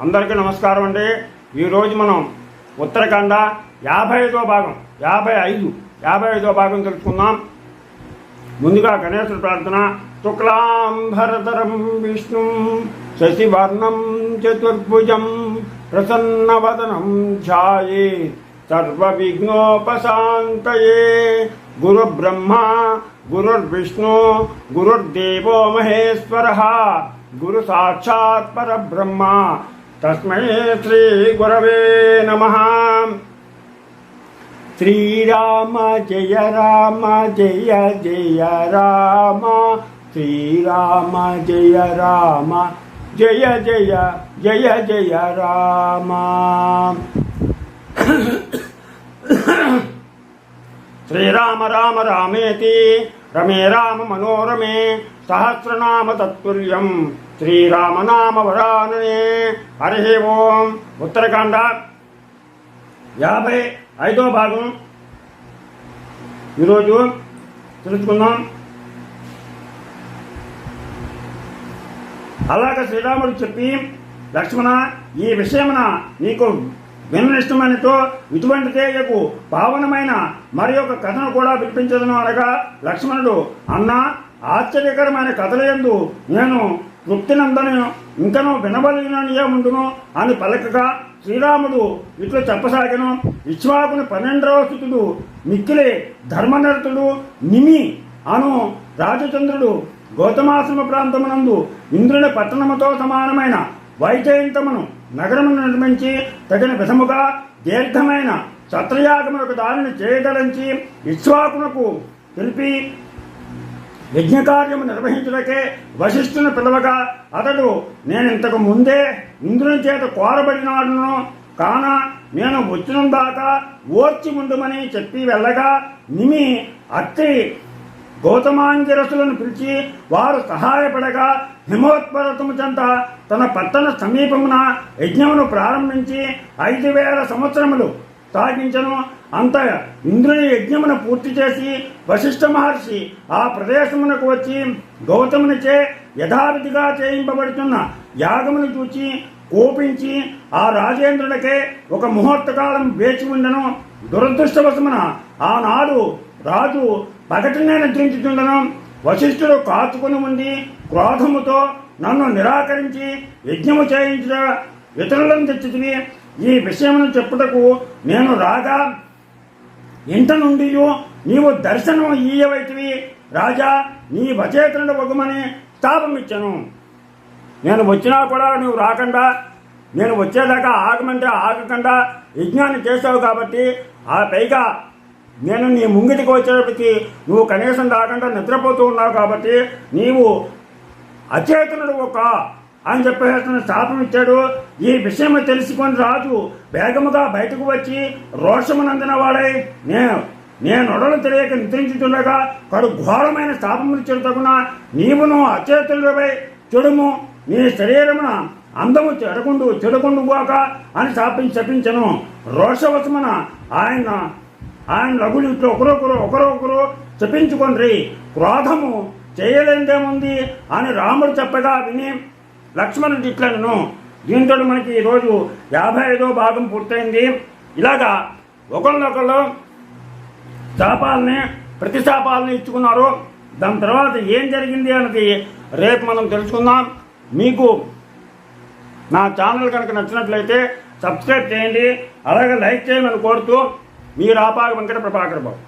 అందరికీ నమస్కారం అండి. ఈరోజు మనం ఉత్తరాఖండ యాభై ఐదో భాగం యాభై ఐదు యాభై ఐదో భాగం తెలుసుకుందాం. ముందుగా గణేశుడు ప్రార్థన. శుక్లాంబరధరం విష్ణు శశివర్ణం చతుర్భుజం ప్రసన్నవదనం ధ్యాయే. సర్వవిఘ్నోపశాంతయే. గురుబ్రహ్మ గురుర్విష్ణు గురుర్దేవో మహేశ్వర గురు సాక్షాత్ పరబ్రహ్మ. तस्मै नम नमः। श्रीराम जय राम, जय जय राम। श्रीराम जय राम, जय जय जय जय राम। श्रीराम राम रामेति। రమే రామ మనోరమే సహస్రనామ తత్తుల్యం. శ్రీరామనామ వరాననే. హరి ఓం. ఉత్తరకాండ యాభై ఐదో భాగం. ఈరోజు తెలుసుకుందాం. అలాగ శ్రీరాముడు చెప్పి లక్ష్మణ ఈ విషయమున నీకు విన్నష్టమైనతో ఇటువంటి తేజకు పావనమైన మరి ఒక కథను కూడా వినిపించదను అనగా లక్ష్మణుడు అన్న ఆశ్చర్యకరమైన కథలయందు నేను తృప్తినందను ఇంకను వినబలిననియే ఉండును అని పలకగా శ్రీరాముడు ఇట్లు చెప్పసాగను. ఇక్ష్వాకుని పన్నెండవ స్థితుడు మిక్కిలి ధర్మనరతుడు నిమి అను రాజచంద్రుడు గౌతమాశ్రమ ప్రాంతమునందు ఇంద్రుని పట్టణముతో సమానమైన వైజయంతమును నగరమును నిర్మించి తగిన విధముగా దీర్ఘమైన సత్రయాగములకు దానిని చేయగలించి విశ్వాకునకు తెలిపి యజ్ఞకార్యము నిర్వహించుటకే వశిష్ఠుని పిలవగా అతడు నేను ఇంతకు ముందే ఇంద్రుని చేత కోరబడినాడును కాన నేను వచ్చిన దాకా ఓర్చి ఉండుమని చెప్పి వెళ్ళగా నిమి అత్తి గౌతమాంగిరసులను పిలిచి వారు సహాయపడగా హిమోత్పర్వతము చెంత తన పట్టణ సమీపమున యజ్ఞమును ప్రారంభించి ఐదు వేల సంవత్సరములు సాగించను అంత ఇంద్రుని యజ్ఞమును పూర్తి చేసి వశిష్ఠ మహర్షి ఆ ప్రదేశమునకు వచ్చి గౌతమునిచే యథావిధిగా చేయింపబడుతున్న యాగమును చూచి కోపించి ఆ రాజేంద్రునికే ఒక ముహూర్తకాలం వేచి ఉండను. దురదృష్టవశమున ఆనాడు రాజు పగటినే నిద్రించుతుండను వశిష్ఠుడు కాచుకుని ఉండి క్రోధముతో నన్ను నిరాకరించి యజ్ఞము చేయించిన ఇతరులను తెచ్చుకుని ఈ విషయమును చెప్పుటకు నేను రాగా ఇంట నుండి నీవు దర్శనం ఇయ్యవైతివి రాజా నీ వచేతనుడు వగుమని స్థాపమిచ్చను నేను వచ్చినా కూడా నువ్వు రాకుండా. నేను వచ్చేదాకా ఆగమంటే ఆగకుండా. యజ్ఞాన్ని చేసావు కాబట్టి ఆ పైగా నేను నీ ముంగిటికి వచ్చేటప్పటికి నువ్వు కనీసం రాకుండా నిద్రపోతూ ఉన్నావు కాబట్టి నీవు అచేతనుడు ఒక అని చెప్పేసిన శాపం ఇచ్చాడు. ఈ విషయం తెలుసుకొని రాజు వేగముగా బయటకు వచ్చి రోషమునందిన వాడై నేను నేను నొడలు తెలియక నిద్రించుతుండగా కడు ఘోరమైన శాపములు చెడుతగున నీవును అచేతులపై చెడుము. నీ శరీరమున అందము చెడకుండు చెడకుండు పోక అని శాపించి శపించను. రోషవశమున ఆయన ఆయన లఘులు ఒకరొకరు ఒకరొకరు చెప్పించుకొండ్రి. క్రోధము చేయలేందేముంది అని రాముడు చెప్పగా విని లక్ష్మణుడు ఇట్లను దీంతో మనకి ఈరోజు యాభై ఐదో భాగం పూర్తయింది. ఇలాగా ఒకళ్ళొకళ్ళు శాపాలని ప్రతిశాపాలని ఇచ్చుకున్నారు. దాని తర్వాత ఏం జరిగింది అన్నది రేపు మనం తెలుసుకుందాం. మీకు నా ఛానల్ కనుక నచ్చినట్లయితే సబ్స్క్రైబ్ చేయండి అలాగే లైక్ చేయమని కోరుతూ మీ రాపాక వెంకట ప్రభాకర్ బాబు